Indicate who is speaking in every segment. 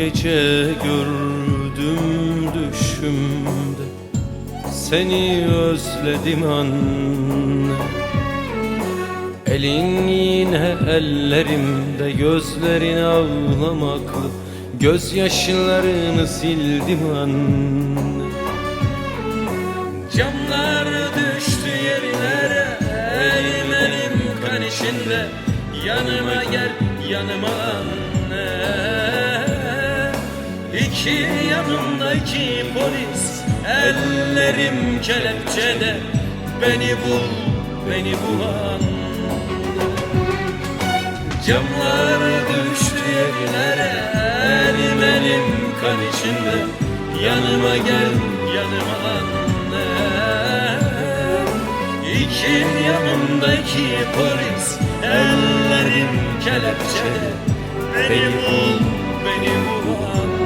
Speaker 1: gece gördüm düşümde. Seni özledim anne. Elin yine ellerimde gözlerin ağlamaklı. Gözyaşlarını sildim anne. Camlar düştü yerlere Elim elim kan içinde. Yanıma gel yanıma. anne İki yanımda iki polis Ellerim kelepçede. Beni bul beni bul anne Camlar düştü yerlere Elim elim kan içinde. Yanıma gel yanıma anne. İki yanımdaki polis Ellerim kelepçede. Beni bul beni bul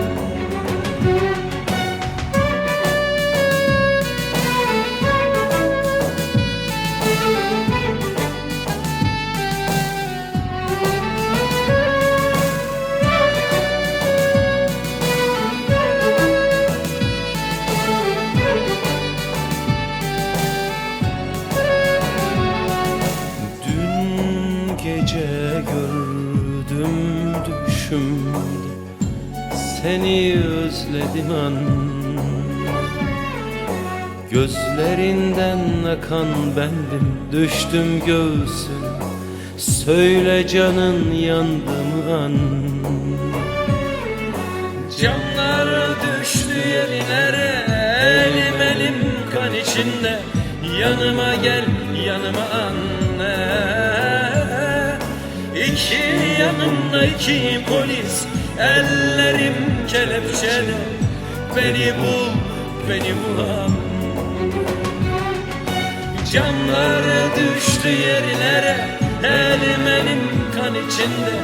Speaker 1: düşümde Seni özledim anne Gözlerinden akan bendim. Düştüm göğsüne. Söyle canın yandı mı anne Camlar düştü yerlere. Elim elim kan içinde. Yanıma gel yanıma anne İki yanımda iki polis Ellerim kelepçede. Beni bul beni bul anne Camlar düştü yerlere Elim elim kan içinde.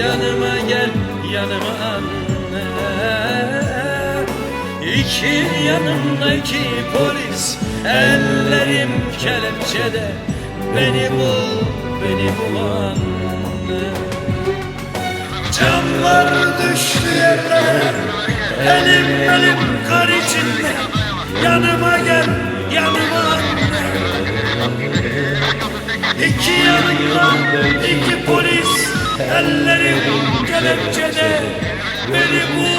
Speaker 1: Yanıma gel yanıma anne. İki yanımdaki polis Ellerim kelepçede Beni bul beni bul anne Camlar düştü yerlere Elim elim kan içinde. Yanıma gel yanıma İki yanımda iki polis. Ellerim kelepçede. Beni bul